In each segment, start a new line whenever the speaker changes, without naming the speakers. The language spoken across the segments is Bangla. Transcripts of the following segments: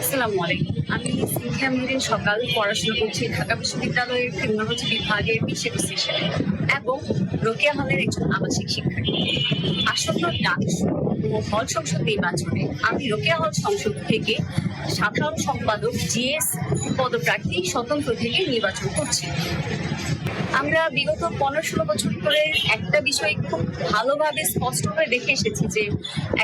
আসসালামু আলাইকুম। আমি সিনথিয়া মিরিন সকাল পড়াশোনা করছি ঢাকা বিশ্ববিদ্যালয়ের ক্রিমিনোলজি বিভাগের বিশেষ সেশনে এবং রোকেয়া হলের একজন আবাসিক শিক্ষার্থী। আসন্ন ডাকসু ও হল সংসদ নির্বাচনে আমি রোকেয়া হল সংসদ থেকে সাধারণ সম্পাদক জিএস পদপ্রার্থী স্বতন্ত্র থেকে নির্বাচন করছি। আমরা বিগত পনেরো ষোলো বছর ধরে একটা বিষয় খুব ভালোভাবে স্পষ্ট করে দেখে এসেছি যে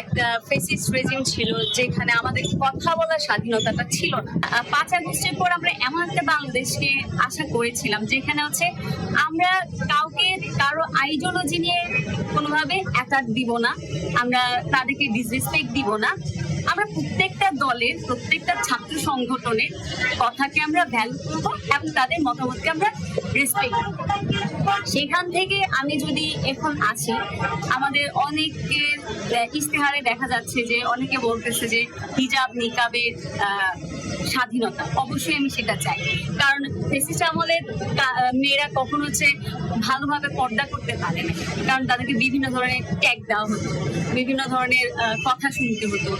একটা ফেসিস্ট রেজিম ছিল যেখানে আমাদের কথা বলার স্বাধীনতাটা ছিল না। পাঁচ আগস্টের পর আমরা এমন একটা বাংলাদেশকে আশা করেছিলাম যেখানে হচ্ছে আমরা কাউকে, কারও আইডিওলজি নিয়ে কোনোভাবে অ্যাটাক দিব না। আমরা তাদেরকে ডিসরেসপেক্ট দিব না। আমরা প্রত্যেকটা দলের, প্রত্যেকটা ছাত্র সংগঠনের কথাকে আমরা ভ্যালু করব এবং তাদের মতামতকে আমরা রেসপেক্ট সেখান থেকে আমি যদি এখন আসি, আমাদের অনেকের ইশতেহারে দেখা যাচ্ছে যে, অনেকে বলতেছে যে, হিজাব নিকাবের স্বাধীনতা। অবশ্যই আমি সেটা চাই। কারণ ফেসিস আমলের মেয়েরা কখনো হচ্ছে ভালোভাবে পর্দা করতে পারে না। কারণ তাদেরকে বিভিন্ন ধরনের ট্যাগ দেওয়া হতো, বিভিন্ন ধরনের কথা শুনতে হতো।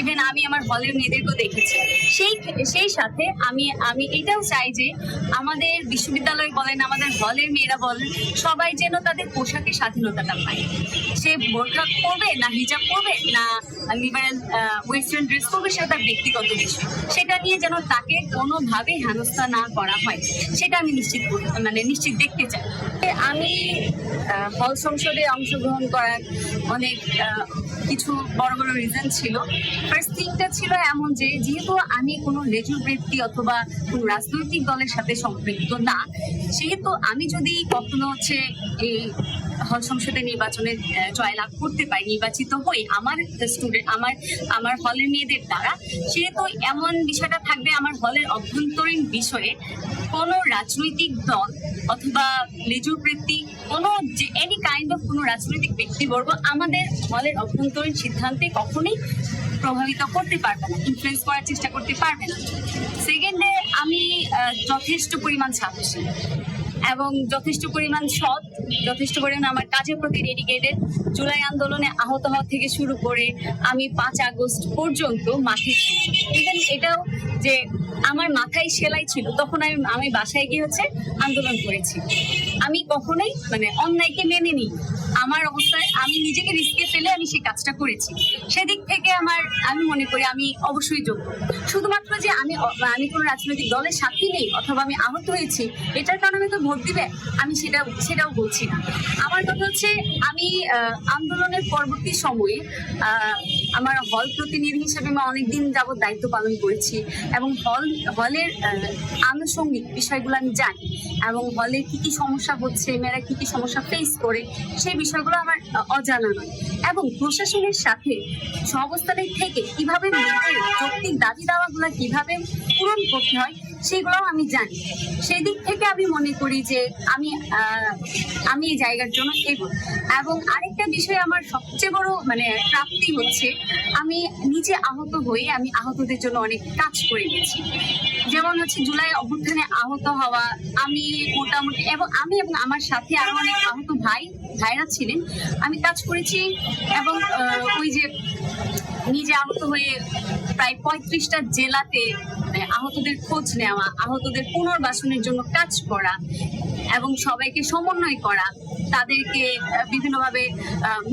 ইভেন আমি আমার হলের মেয়েদেরকেও দেখেছি। সেই সেই সাথে আমি আমি এটাও চাই যে আমাদের বিশ্ববিদ্যালয় বলেন, আমাদের হলের মেয়েরা বলেন, সবাই যেন তাদের পোশাকের স্বাধীনতাটা পায়। সে বোরখা পরবে না হিজাব পরবে না লিবারেল ওয়েস্টার্ন ড্রেস পরবে, সেটা তার ব্যক্তিগত বিষয়। সেটা নিয়ে যেন তাকে কোনোভাবে হেনস্থা না করা হয়, সেটা আমি নিশ্চিত মানে নিশ্চিত দেখতে চাই। আমি হল সংসদে অংশগ্রহণ করার অনেক কিছু বড় বড় রিজন ছিল। ফার্স্ট থিংটা ছিল এমন যে, যেহেতু আমি কোনো লেজুর বৃত্তি অথবা কোনো রাজনৈতিক দলের সাথে সম্পৃক্ত না, সেহেতু আমি যদি কখনো হচ্ছে এই হল সংসদে নির্বাচনে জয়লাভ করতে পারি, নির্বাচিত হই, আমার স্টুডেন্ট আমার আমার হলের মেয়েদের দ্বারা, সেহেতু এমন বিষয়টা থাকবে আমার হলের অভ্যন্তরীণ বিষয়ে কোনো রাজনৈতিক দল অথবা লেজুর বৃত্তি কোনো যে এনি কাইন্ড অফ কোনো রাজনৈতিক ব্যক্তিবর্গ আমাদের হলের অভ্যন্তরীণ সিদ্ধান্তে কখনোই প্রভাবিত করতে পারবে না ইনফ্লুয়েন্স করার চেষ্টা করতে পারবে না। সেকেন্ডে আমি যথেষ্ট পরিমাণ সাহসী এবং যথেষ্ট পরিমাণ সৎ, যথেষ্ট পরিমাণ আমার কাজের প্রতি ডেডিকেটেড জুলাই আন্দোলনে আহত হওয়া থেকে শুরু করে আমি পাঁচ আগস্ট পর্যন্ত মাঠে ইভেন এটাও যে আমার মাথায় সেলাই ছিল, তখন আমি আমি বাসায় গিয়ে হচ্ছে আন্দোলন করেছি। আমি কখনোই মানে অন্যায়কে মেনে নিই আমার অবস্থায় আমি নিজেকে রিস্কে ফেলে আমি সেই কাজটা করেছি। সেদিক থেকে আমার, আমি মনে করি আমি অবশ্যই যোগ্য। শুধুমাত্র যে আমি আমি কোনো রাজনৈতিক দলের সাথী নেই অথবা আমি আহত হয়েছি, এটার কারণে তো ভোট দিবে আমি সেটা, সেটাও বলছি না। আমার কথা হচ্ছে আমি আন্দোলনের পরবর্তী সময়ে আমার হল প্রতিনিধি হিসেবে আমি অনেকদিন যাবত দায়িত্ব পালন করেছি এবং হল, হলের আনুষঙ্গিক বিষয়গুলো আমি জানি এবং হলে কি কি সমস্যা হচ্ছে, মেয়েরা কি কি সমস্যা ফেস করে, সেই বিষয়গুলো আমার অজানা নয়। এবং প্রশাসনের সাথে সহাবস্থানে থেকে কীভাবে মেয়েদের যৌক্তিক দাবি দাওয়াগুলো কীভাবে পূরণ করতে হয় সেগুলোও আমি জানি। সেই দিক থেকে আমি মনে করি যে আমি আমি এই জায়গার জন্য এবল এবং আরেকটা বিষয় আমার সবচেয়ে বড় মানে প্রাপ্তি হচ্ছে, আমি নিজে আহত হয়ে আমি আহতদের জন্য অনেক কাজ করে গেছি। যেমন হচ্ছে জুলাই অভ্যুত্থানে আহত হওয়া, আমি মোটামুটি, এবং আমি এবং আমার সাথে আরও অনেক আহত ভাই, ভাইরা ছিলেন, আমি কাজ করেছি এবং ওই যে নিজে আহত হয়ে প্রায় পঁয়ত্রিশটা জেলাতে আহতদের খোঁজ নেওয়া আহতদের পুনর্বাসনের জন্য কাজ করা এবং সবাইকে সমন্বয় করা, তাদেরকে বিভিন্নভাবে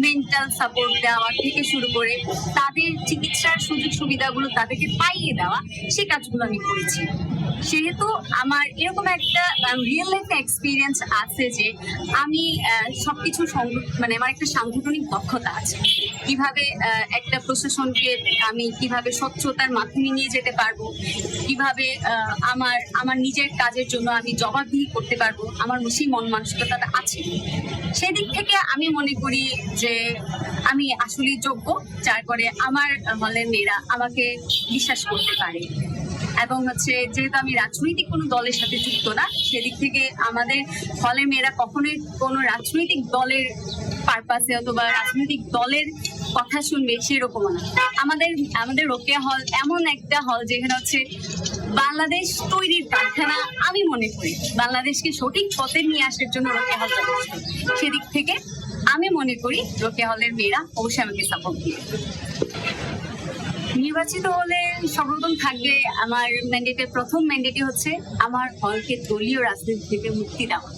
মেন্টাল সাপোর্ট দেওয়া থেকে শুরু করে তাদের চিকিৎসার সুযোগ সুবিধাগুলো তাদেরকে পাইয়ে দেওয়া সেই কাজগুলো আমি করেছি। সেহেতু আমার এরকম একটা রিয়েল লাইফ এক্সপিরিয়েন্স আছে যে আমি সবকিছু মানে আমার একটা সাংগঠনিক দক্ষতা আছে। কীভাবে একটা প্রশাসনকে আমি কীভাবে স্বচ্ছতার মাধ্যমে নিয়ে যেতে পারব, কীভাবে আমার আমার নিজের কাজের জন্য আমি জবাবদিহি করতে পারব আমার সেই মন মানসিকতাটা আছে। সেদিক থেকে আমি মনে করি যে আমি আসলে যোগ্য, যার করে আমার হলের মেয়েরা আমাকে বিশ্বাস করতে পারে। এবং হচ্ছে যেহেতু আমি রাজনৈতিক কোনো দলের সাথে যুক্ত না, সেদিক থেকে আমাদের হলের মেয়েরা কখনোই কোনো রাজনৈতিক দলের পারপাসে অথবা রাজনৈতিক দলের কথা শুনবে সেরকম না। আমাদের আমাদের রোকেয়া হল এমন একটা হল যেখানে হচ্ছে বাংলাদেশ তৈরির কারখানা আমি মনে করি। বাংলাদেশকে সঠিক পথে নিয়ে আসার জন্য রোকেয়া হল সেদিক থেকে আমি মনে করি রোকেয়া হলের মেয়েরা অবশ্যই আমাকে সাপোর্ট দিবে। নির্বাচিত হলে সর্বপ্রথম থাকবে আমার ম্যান্ডেটের প্রথম ম্যান্ডেটই হচ্ছে আমার হলকে দলীয় রাজনীতি থেকে মুক্তি দেওয়া।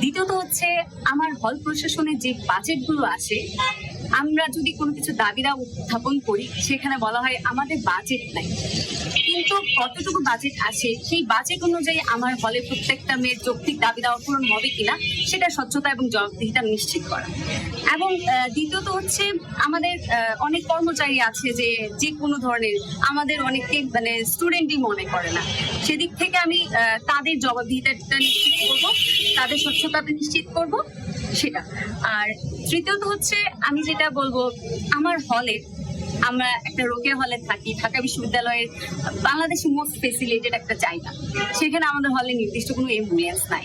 দ্বিতীয়ত হচ্ছে আমার হল প্রশাসনের যে বাজেটগুলো আসে আমরা যদি কোনো কিছু দাবিরা উত্থাপন করি, সেখানে বলা হয় আমাদের বাজেট নাই। কিন্তু কতটুকু বাজেট আছে, সেই বাজেট অনুযায়ী আমার হলে প্রত্যেকটা মেয়ের যৌক্তিক দাবি দেওয়া পূরণ হবে কিনা, সেটা স্বচ্ছতা এবং জবাবদিহিতা নিশ্চিত করা। এবং দ্বিতীয়ত হচ্ছে আমাদের অনেক কর্মচারী আছে যে যে কোনো ধরনের আমাদের অনেককে মানে স্টুডেন্টই মনে করে না। সেদিক থেকে আমি তাদের জবাবদিহিতাটা নিশ্চিত করব, তাদের স্বচ্ছতাটা নিশ্চিত করব সেটা। আর তৃতীয়ত হচ্ছে আমি যেটা বলব, আমার হলে আমরা একটা রোকেয়া হলে থাকি, ঢাকা বিশ্ববিদ্যালয়ের বাংলাদেশের মোস্ট ফেসিলিটেড একটা জায়গা। সেখানে আমাদের হলে নির্দিষ্ট কোনো অ্যাম্বুলেন্স নাই।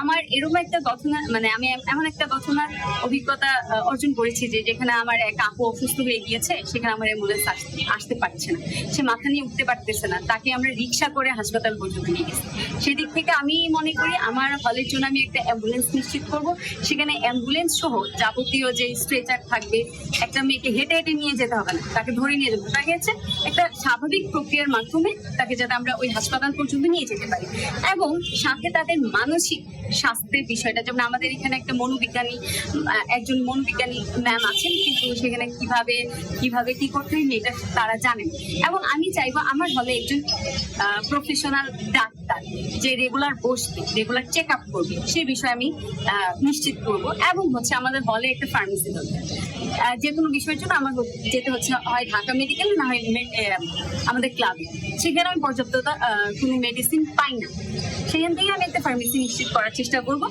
আমার এরকম একটা ঘটনা মানে আমি এমন একটা ঘটনার অভিজ্ঞতা অর্জন করেছি যে যেখানে আমার এক আপু অসুস্থ হয়ে গিয়েছে, সেখানে আমার অ্যাম্বুলেন্স আসতে পারছে না। সে মাথা নিয়ে উঠতে পারতেছে না। তাকে আমরা রিক্সা করে হাসপাতাল পর্যন্ত নিয়ে গেছি। সেদিক থেকে আমি মনে করি আমার হলের জন্য আমি একটা অ্যাম্বুলেন্স নিশ্চিত করব। সেখানে অ্যাম্বুলেন্স সহ যাবতীয় যে স্ট্রেচার থাকবে, একটা মেয়েকে হেঁটে হেঁটে নিয়ে যেতে হবে না। তাকে ধরে নিয়ে যাব তাকে হচ্ছে একটা স্বাভাবিক প্রক্রিয়ার মাধ্যমে তাকে যাতে আমরা ওই হাসপাতাল পর্যন্ত নিয়ে যেতে পারি। এবং সাথে তাদের মানসিক স্বাস্থ্যের বিষয়টা। যেমন আমাদের এখানে একটা মনোবিজ্ঞানী একজন মনোবিজ্ঞানী ম্যাম আছেন, কিন্তু সেখানে কীভাবে কীভাবে কি করতে হয় এটা তারা জানেন। এবং আমি চাইব আমার হলে একজন প্রফেশনাল ডাক্তার যে রেগুলার বসবে রেগুলার চেক আপ করবে, সে বিষয়ে আমি নিশ্চিত করব। এবং হচ্ছে আমাদের হলে একটা ফার্মেসি দরকার। যে কোনো বিষয়ের জন্য আমার যেতে হচ্ছে হয় ঢাকা মেডিকেল না হয় আমাদের ক্লাবে সেখানে আমি পর্যাপ্ততা কোনো মেডিসিন পাই না। সেখান থেকে আমি একটা ফার্মেসি নিশ্চিত করার চেষ্টা করব।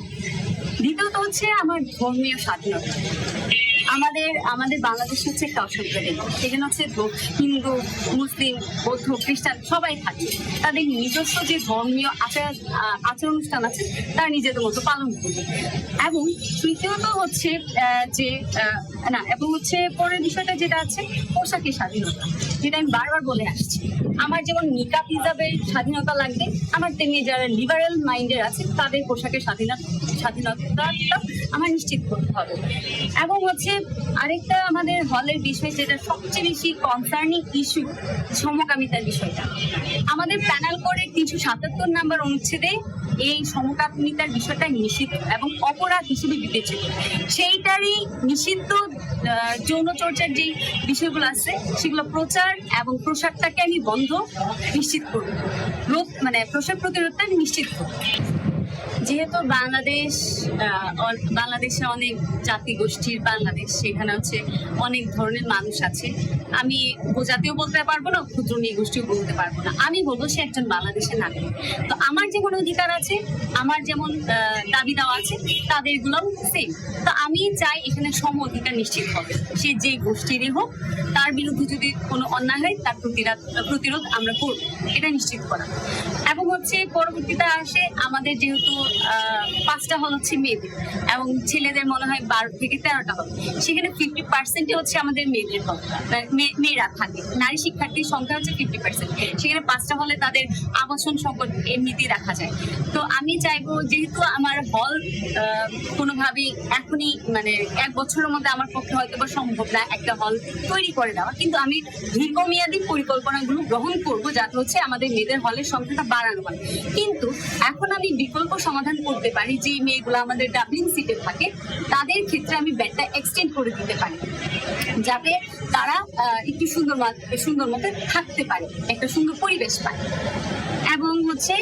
দ্বিতীয়ত হচ্ছে আমার ধর্মীয় স্বাধীনতা। আমাদের আমাদের বাংলাদেশ হচ্ছে একটা অসভ্য দেশ। সেখানে হচ্ছে হিন্দু, মুসলিম, বৌদ্ধ, খ্রিস্টান সবাই থাকে। তাদের নিজস্ব যে ধর্মীয় আচার আচার অনুষ্ঠান আছে, তারা নিজেদের মতো পালন করবে এবং তৃতীয়ত হচ্ছে যে না, এবং হচ্ছে পরের বিষয়টা যেটা আছে, পোশাকের স্বাধীনতা, যেটা আমি বারবার বলে আসছি। আমার যেমন নিকাপ হিসাবে স্বাধীনতা লাগবে, আমার তেমনি যারা লিবারেল মাইন্ডের আছে, তাদের পোশাকের স্বাধীনতা স্বাধীনতাটা আমার নিশ্চিত করতে হবে। এবং হচ্ছে আরেকটা আমাদের হলের বিষয়, যেটা সবচেয়ে বেশি কনসার্নিং ইস্যু সমকামিতার বিষয়টা। আমাদের প্যানেল করে তিনশো সাতাত্তর নাম্বার অনুচ্ছেদে এই সমকামিতার বিষয়টা নিষিদ্ধ এবং অপরাধ হিসেবে বিবেচিত। সেইটারই নিষিদ্ধ আহ, যৌন চর্চার যে বিষয়গুলো আছে সেগুলো প্রচার এবং প্রসারটাকে আমি বন্ধ নিশ্চিত করব। রোধ মানে প্রসার প্রতিরোধটা আমি নিশ্চিত করব। যেহেতু বাংলাদেশ বাংলাদেশে অনেক জাতি গোষ্ঠীর বাংলাদেশ, সেখানে হচ্ছে অনেক ধরনের মানুষ আছে। আমি উপজাতিও বলতে পারব না, ক্ষুদ্র নিগোষ্ঠীও বলতে পারব না। আমি বলব সে একজন বাংলাদেশের নাগরিক। তো আমার যেমন অধিকার আছে, আমার যেমন দাবি দেওয়া আছে তাদের গুলোও সেম তো আমি চাই এখানে সম অধিকার নিশ্চিত হবে। সে যে গোষ্ঠীরই হোক, তার বিরুদ্ধে যদি কোনো অন্যায় হয়, তার প্রতিরোধ প্রতিরোধ আমরা করব। এটা নিশ্চিত করা। এবং হচ্ছে পরবর্তীতে আসে আমাদের যেহেতু পাঁচটা হল হচ্ছে মেয়েদের। এবং ছেলেদের মনে হয় বারো থেকে তেরোটা হল সেখানে ফিফটি পার্সেন্টই হচ্ছে আমাদের মেয়েদের হল মানে মেয়েরা থাকে। নারী শিক্ষার্থীর সংখ্যা হচ্ছে ফিফটি পার্সেন্ট সেখানে পাঁচটা হলে তাদের আবাসন সংকট এমনিতেই রাখা যায়। তো আমি চাইব যেহেতু আমার হল কোনোভাবেই এখনই মানে এক বছরের মধ্যে আমার পক্ষে হয়তো বা সম্ভব না একটা হল তৈরি করে দেওয়া। কিন্তু আমি দীর্ঘমেয়াদী পরিকল্পনাগুলো গ্রহণ করব যাতে হচ্ছে আমাদের মেয়েদের হলের সংখ্যাটা বাড়ানো হয়। কিন্তু এখন আমি বিকল্প সমাধান করতে পারি, যে মেয়েগুলো আমাদের ডাবলিং সিটে থাকে, তাদের ক্ষেত্রে আমি ব্যাটটা এক্সটেন্ড করে দিতে পারি। যাতে তারা একটু সুন্দর সুন্দর মতো থাকতে পারে, একটা সুন্দর পরিবেশ পায়। এবং হচ্ছে,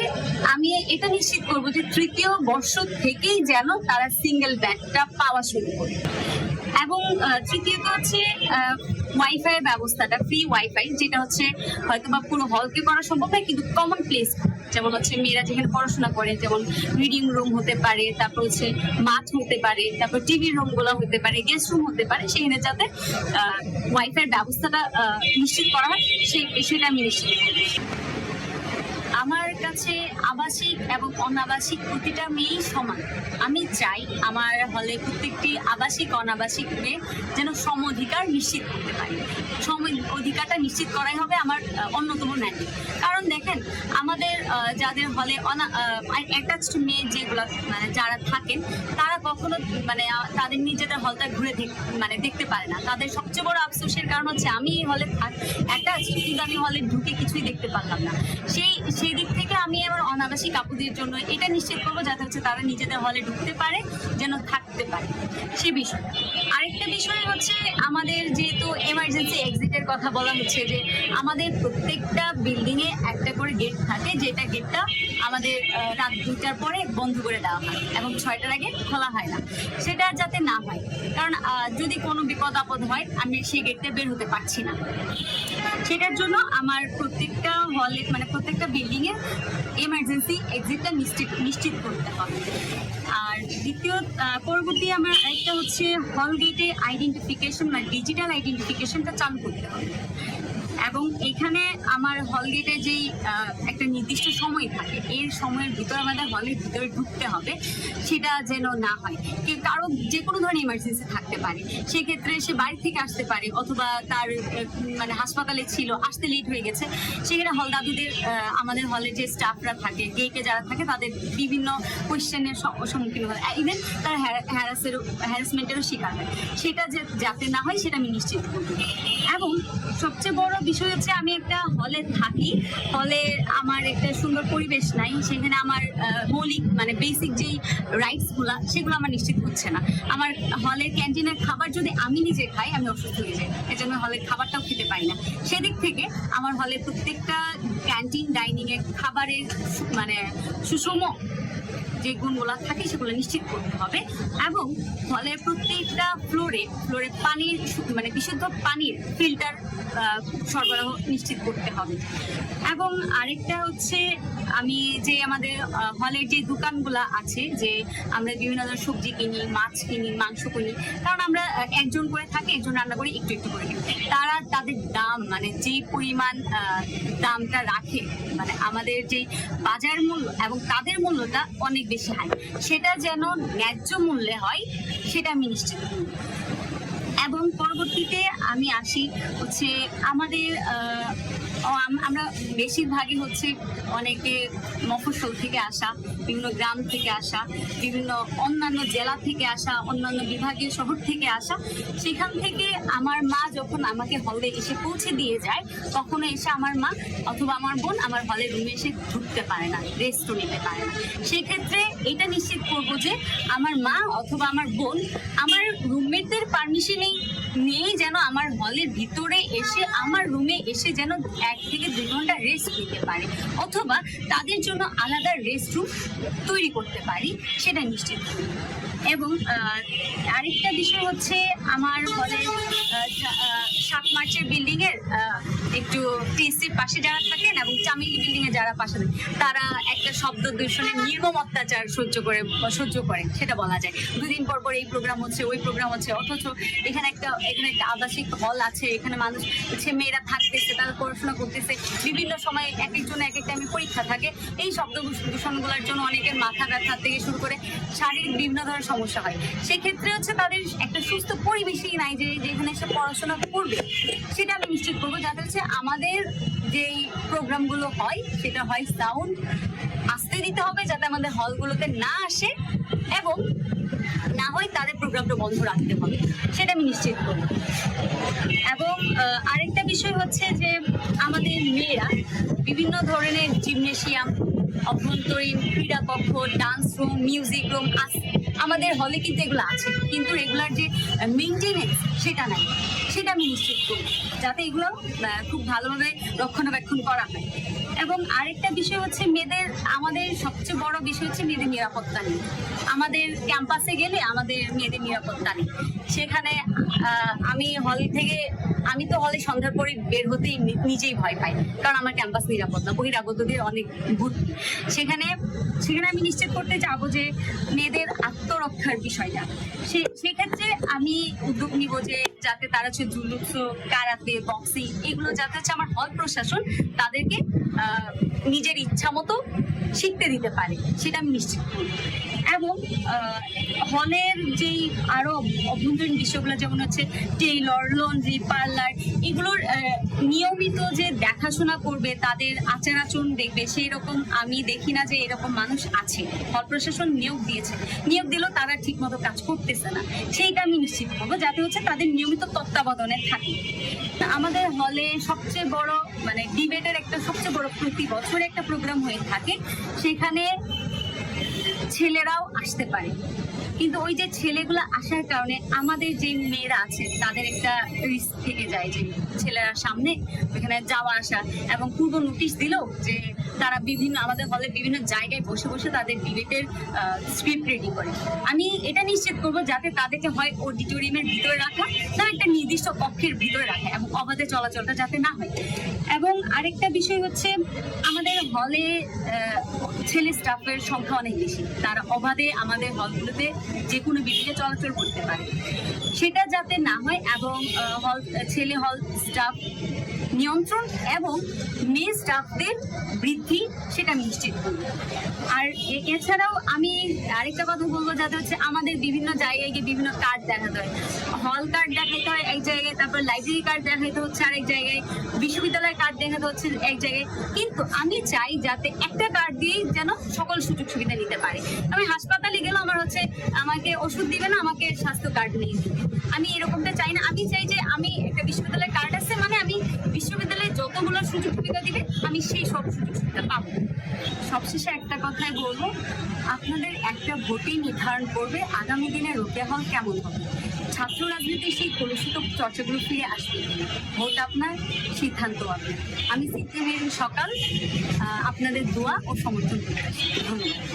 আমি এটা নিশ্চিত করব যে তৃতীয় বর্ষ থেকেই যেন তারা সিঙ্গেল ব্যাটটা পাওয়া শুরু করে। এবং তৃতীয়ত হচ্ছে ওয়াইফাই ব্যবস্থাটা ফ্রি ওয়াইফাই যেটা হচ্ছে হয়তো বা পুরো হলকে করা সম্ভব নয়, কিন্তু কমন প্লেস যেমন হচ্ছে মেয়েরা যেখানে পড়াশোনা করে, যেমন রিডিং রুম হতে পারে, তারপর হচ্ছে মাঠ হতে পারে, তারপর টিভি রুমগুলো হতে পারে গেস্ট রুম হতে পারে, সেখানে যাতে ওয়াইফাই ব্যবস্থাটা নিশ্চিত করা হয় সেই বিষয়টা আমি নিশ্চিত।
আমার কাছে আবাসিক এবং অনাবাসিক প্রতিটা মেয়েই সমান আমি চাই আমার হলে প্রত্যেকটি আবাসিক, অনাবাসিক মেয়ে যেন সম অধিকার নিশ্চিত করতে পারে। সম অধিকারটা নিশ্চিত করাই হবে আমার অন্যতম ন্যায় কারণ দেখেন, আমাদের যাদের হলে অনা অ্যাটাচড মেয়ে যেগুলো মানে যারা থাকেন, তারা কখনো মানে তাদের নিজেদের হলটা ঘুরে মানে দেখতে পারে না। তাদের সবচেয়ে বড় আফসোসের কারণ হচ্ছে আমি এই হলে অ্যাটাচ কিন্তু আমি হলে ঢুকে কিছুই দেখতে পারলাম না। সেই সেই দিক থেকে আমি আমার অনাবাসিক আপুদের জন্য এটা নিশ্চিত করব যাতে হচ্ছে তারা নিজেদের হলে ঢুকতে পারে, যেন থাকতে পারে। সে বিষয়। আরেকটা বিষয় হচ্ছে আমাদের যেহেতু এমার্জেন্সি এক্সিটের কথা বলা হচ্ছে যে আমাদের প্রত্যেকটা বিল্ডিংয়ে একটা করে গেট থাকে, যেটা গেটটা আমাদের রাত দুইটার পরে বন্ধ করে দেওয়া হয় এবং ছয়টার আগে খোলা হয় না। সেটা যাতে না হয়। কারণ যদি কোনো বিপদ আপদ হয়, আমি সেই গেটটা বের হতে পারছি না। সেটার জন্য আমার প্রত্যেকটা হলে মানে প্রত্যেকটা বিল্ডিংয়ে এমার্জেন্সি এক্সিটটা নিশ্চিত নিশ্চিত করতে হবে। আর দ্বিতীয় পরবর্তী আমার একটা হচ্ছে হল গেটে আইডেন্টিফিকেশন মানে ডিজিটাল আইডেন্টিফিকেশনটা চালু করতে হবে। এবং এখানে আমার হল গেটে যেই একটা নির্দিষ্ট সময় থাকে, এর সময়ের ভিতরে আমাদের হলের ভিতরে ঢুকতে হবে, সেটা যেন না হয়। কারও যে কোনো ধরনের ইমার্জেন্সি থাকতে পারে, সেক্ষেত্রে সে বাড়ি থেকে আসতে পারে, অথবা তার মানে হাসপাতালে ছিল, আসতে লেট হয়ে গেছে, সেখানে হল দাদুদের আমাদের হলে যে স্টাফরা থাকে গেটে যারা থাকে, তাদের বিভিন্ন কোয়েশ্চেনের সম্মুখীন হয়। ইভেন তার হ্যারাসের হ্যারাসমেন্টেরও শিকার হয়। সেটা যে, যাতে না হয়, সেটা আমি নিশ্চিত করব। এবং সবচেয়ে বড় বিষয় হচ্ছে আমি একটা হলে থাকি। হলে আমার একটা সুন্দর পরিবেশ নাই। সেখানে আমার মৌলিক মানে বেসিক যেই রাইটসগুলা, সেগুলো আমার নিশ্চিত হচ্ছে না। আমার হলের ক্যান্টিনের খাবার যদি আমি নিজে খাই, আমি অসুস্থ হয়ে যাই। এজন্য হলের খাবারটাও খেতে পারি না। সেদিক থেকে আমার হলে প্রত্যেকটা ক্যান্টিন ডাইনিং এর খাবারের মানে সুষম যে গুণগুলো থাকে সেগুলো নিশ্চিত করতে হবে। এবং হলের প্রত্যেকটা ফ্লোরে ফ্লোরে পানির মানে বিশুদ্ধ পানির ফিল্টার সরবরাহ নিশ্চিত করতে হবে। এবং আরেকটা হচ্ছে, আমি যে আমাদের হলের যে দোকানগুলো আছে, যে আমরা বিভিন্ন ধরনের সবজি কিনি, মাছ কিনি, মাংস কিনি, কারণ আমরা একজন করে থাকি, একজন রান্না করি একটু একটু করে তারা তাদের দাম মানে যে পরিমাণ দামটা রাখে মানে আমাদের যে বাজার মূল্য এবং তাদের মূল্যটা অনেক বেশি হাই সেটা যেন ন্যায্য মূল্যে হয়, সেটা আমি নিশ্চিত। এবং পরবর্তীতে আমি আসি হচ্ছে আমাদের আমরা বেশিরভাগই হচ্ছে অনেকে মফস্বল থেকে আসা, বিভিন্ন গ্রাম থেকে আসা, বিভিন্ন অন্যান্য জেলা থেকে আসা, অন্যান্য বিভাগীয় শহর থেকে আসা। সেখান থেকে আমার মা যখন আমাকে হলে এসে পৌঁছে দিয়ে যায় তখন এসে আমার মা অথবা আমার বোন আমার হলে রুমে এসে ঢুকতে পারে না রেস্টও নিতে পারে না। সেক্ষেত্রে এটা নিশ্চিত করব যে আমার মা অথবা আমার বোন আমার রুমমেটদের পারমিশনেই নিয়েই যেন আমার হলের ভিতরে এসে, আমার রুমে এসে যেন এক থেকে দুই ঘণ্টা রেস্ট নিতে পারে অথবা তাদের জন্য আলাদা রেস্ট রুম তৈরি করতে পারি সেটা নিশ্চিত। করি এবং আরেকটা বিষয় হচ্ছে আমার আহ, সাত মার্চের বিল্ডিংয়ের একটু টিসির পাশে যারা থাকেন এবং চামিলি বিল্ডিং যারা পাশে তারা একটা শব্দ দূষণের নির্মম অত্যাচার সহ্য করে সহ্য করে, সেটা বলা যায়। দুদিন পর পর এই প্রোগ্রাম হচ্ছে, ওই প্রোগ্রাম হচ্ছে, অথচ এখানে একটা এখানে একটা আবাসিক হল আছে, এখানে মানুষ হচ্ছে মেয়েরা থাকতেছে, তারা পড়াশোনা করতেছে। বিভিন্ন সময় এক একজন এক এক টাইমে পরীক্ষা থাকে। এই শব্দ দূষণগুলোর জন্য অনেকের মাথা ব্যথা থেকে শুরু করে শারীরিক বিভিন্ন ধরনের সমস্যা হয়। সেক্ষেত্রে হচ্ছে তাদের একটা সুস্থ পরিবেশই নাই যে, যেখানে সে পড়াশোনা করবে, সেটা আমি নিশ্চিত করব। যাতে হচ্ছে আমাদের যেই প্রোগ্রামগুলো হয়, সেটা হয় সাউন্ড আসতে দিতে হবে যাতে আমাদের হলগুলোতে না আসে এবং না হয় তাদের প্রোগ্রামটা বন্ধ রাখতে হবে। সেটা আমি নিশ্চিত করব এবং আরেকটা বিষয় হচ্ছে যে আমাদের মেয়েরা বিভিন্ন ধরনের জিমনেশিয়াম অভ্যন্তরীণ ক্রীড়া কক্ষ ডান্স রুম মিউজিক রুম আমাদের হলে কিন্তু এগুলো আছে। কিন্তু রেগুলার যে মেনটেনেন্স সেটা নাই। সেটা আমি নিশ্চিত করি। যাতে এগুলো খুব ভালোভাবে রক্ষণাবেক্ষণ করা হয়। এবং আরেকটা বিষয় হচ্ছে মেয়েদের, আমাদের সবচেয়ে বড় বিষয় হচ্ছে মেয়েদের নিরাপত্তা নেই আমাদের ক্যাম্পাসে গেলে আমাদের মেয়েদের নিরাপত্তা নেই সেখানে আমি হল থেকে, আমি তো হলে সন্ধ্যার পরে বের হতেই নিজেই ভয় পাই। কারণ আমার ক্যাম্পাস নিরাপদ না, বহিরাগতদের অনেক ভর্তি সেখানে সেখানে আমি নিশ্চিত করতে যাব যে মেয়েদের আত্মরক্ষার বিষয়টা। সে, সেক্ষেত্রে আমি উদ্যোগ নিব যে যাতে তারা হচ্ছে জুলুৎস কারাতে বক্সিং, এগুলো যাতে হচ্ছে আমার হল প্রশাসন তাদেরকে নিজের ইচ্ছা মতো শিখতে দিতে পারে, সেটা আমি নিশ্চিত করব এবং হলের যেই আরও অভ্যন্তরীণ বিষয়গুলো যেমন হচ্ছে টেইলর, লন্ড্রি, পার্লার, এগুলোর নিয়মিত যে দেখাশোনা করবে, তাদের আচার আচরণ দেখবে সেই রকম আমি দেখি না যে এরকম মানুষ আছে। হল প্রশাসন নিয়োগ দিয়েছে, নিয়োগ দিলেও তারা ঠিকমতো কাজ করতেছে না। সেইটা আমি নিশ্চিত করব, যাতে হচ্ছে তাদের নিয়মিত তত্ত্বাবধানে থাকে। আমাদের হলে সবচেয়ে বড় মানে ডিবেটের একটা সবচেয়ে বড় প্রতি বছর একটা প্রোগ্রাম হয়ে থাকে। সেখানে ছেলেরাও আসতে পারে। কিন্তু ওই যে ছেলেগুলো আসার কারণে আমাদের যে মেয়েরা আছে, তাদের একটা রিস্ক থেকে যায় যে ছেলেরা সামনে ওখানে যাওয়া আসা এবং পূর্ব নোটিশ দিলেও যে তারা বিভিন্ন আমাদের হলে বিভিন্ন জায়গায় বসে বসে তাদের ডিবেটের স্ক্রিপ্ট রেডি করে। আমি এটা নিশ্চিত করব যাতে তাদেরকে হয় অডিটোরিয়ামের ভিতরে রাখা না একটা নির্দিষ্ট কক্ষের ভিতরে রাখা এবং অবাধে চলাচলটা যাতে না হয়। এবং আরেকটা বিষয় হচ্ছে আমাদের হলে ছেলে স্টাফের সংখ্যা অনেক বেশি। তারা অবাধে আমাদের হলগুলোতে যে কোনো বিষয়ে চলাচল করতে পারে। সেটা যাতে না হয় এবং হল ছেলে হল স্টাফ নিয়ন্ত্রণ এবং মেয়ে স্টাফদের বৃদ্ধি সেটা নিশ্চিত করব। আর এছাড়াও আমি আরেকটা কথা বলব যাতে হচ্ছে আমাদের বিভিন্ন জায়গায় গিয়ে বিভিন্ন কার্ড দেখাতে হয় হল কার্ড দেখাতে হয় এক জায়গায়, তারপর লাইব্রেরি কার্ড দেখাতে হচ্ছে আরেক জায়গায় বিশ্ববিদ্যালয়ের কার্ড দেখাতে হচ্ছে এক জায়গায়। কিন্তু আমি চাই যাতে একটা কার্ড দিয়েই যেন সকল সুযোগ সুবিধা নিতে পারে। আমি হাসপাতালে গেলেও আমার হচ্ছে আমাকে ওষুধ দিবে না, আমাকে স্বাস্থ্য কার্ড নিয়ে দিবে আমি এরকমটা চাই না। আমি চাই যে আমি একটা বিশ্ববিদ্যালয়ের কার্ড আছে মানে আমি বিশ্ববিদ্যালয়ে যতগুলো সুযোগ সুবিধা দিবে, আমি সেই সব সুযোগ সুবিধা পাবো। সবশেষে একটা কথাই বলব, আপনাদের একটা ভোটই নির্ধারণ করবে আগামী দিনে রোকেয়া হল কেমন হবে। ছাত্র রাজনীতির সেই কলুষিত চর্চাগুলো ফিরে আসবে ভোট আপনার, সিদ্ধান্ত আপনার। আমি সিদ্দিমের সকাল আপনাদের দোয়া ও সমর্থন করতে ধন্যবাদ।